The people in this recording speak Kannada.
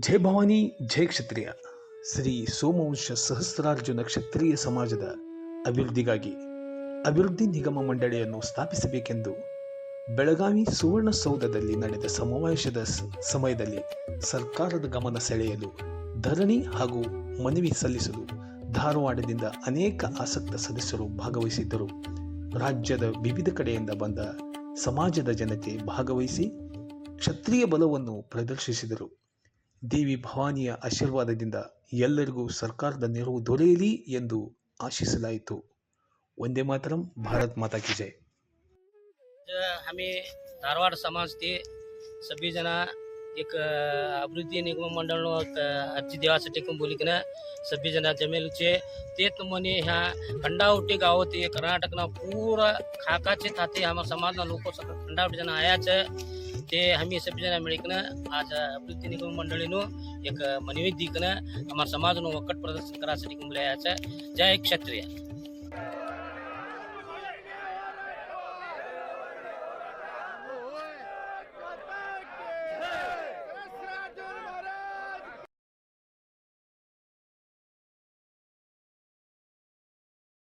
ಜೈ ಭವಾನಿ, ಜೈ ಕ್ಷತ್ರಿಯ. ಶ್ರೀ ಸೋಮವಂಶ ಸಹಸ್ರಾರ್ಜುನ ಕ್ಷತ್ರಿಯ ಸಮಾಜದ ಅಭಿವೃದ್ಧಿಗಾಗಿ ಅಭಿವೃದ್ಧಿ ನಿಗಮ ಮಂಡಳಿಯನ್ನು ಸ್ಥಾಪಿಸಬೇಕೆಂದು ಬೆಳಗಾವಿ ಸುವರ್ಣಸೌಧದಲ್ಲಿ ನಡೆದ ಸಮಾವೇಶದ ಸಮಯದಲ್ಲಿ ಸರ್ಕಾರದ ಗಮನ ಸೆಳೆಯಲು ಧರಣಿ ಹಾಗೂ ಮನವಿ ಸಲ್ಲಿಸಲು ಧಾರವಾಡದಿಂದ ಅನೇಕ ಆಸಕ್ತ ಸದಸ್ಯರು ಭಾಗವಹಿಸಿದ್ದರು. ರಾಜ್ಯದ ವಿವಿಧ ಕಡೆಯಿಂದ ಬಂದ ಸಮಾಜದ ಜನತೆ ಭಾಗವಹಿಸಿ ಕ್ಷತ್ರಿಯ ಬಲವನ್ನು ಪ್ರದರ್ಶಿಸಿದರು. ದೇವಿ ಭವಾನಿಯ ಆಶೀರ್ವಾದದಿಂದ ಎಲ್ಲರಿಗೂ ಸರ್ಕಾರದ ನೆರವು ದೊರೆಯಲಿ ಎಂದು ಆಶಿಸಲಾಯಿತು ಒಂದೇ ಮಾತರಂ ಭಾರತ್ ಮಾತಾ ಕಿ ಜೈ आज आम्ही धारवाड समाज ते सगळी एक अभिवृद्धि निगम मंडल अर्जी देवास टेकन बोलिकना सभ्यजन जमेल मन हाँ खंडावटी गावती कर्नाटक पूरा खाका थाते हम समाज लोग खंडावटी जन आयाच ते हमी सभ्यजन मेकना आज अभिवृद्धि निगम मंडली एक मनवेद दीकना हमारे समाज नकट प्रदर्शन करा सा बोले आया जय क्षत्रिय।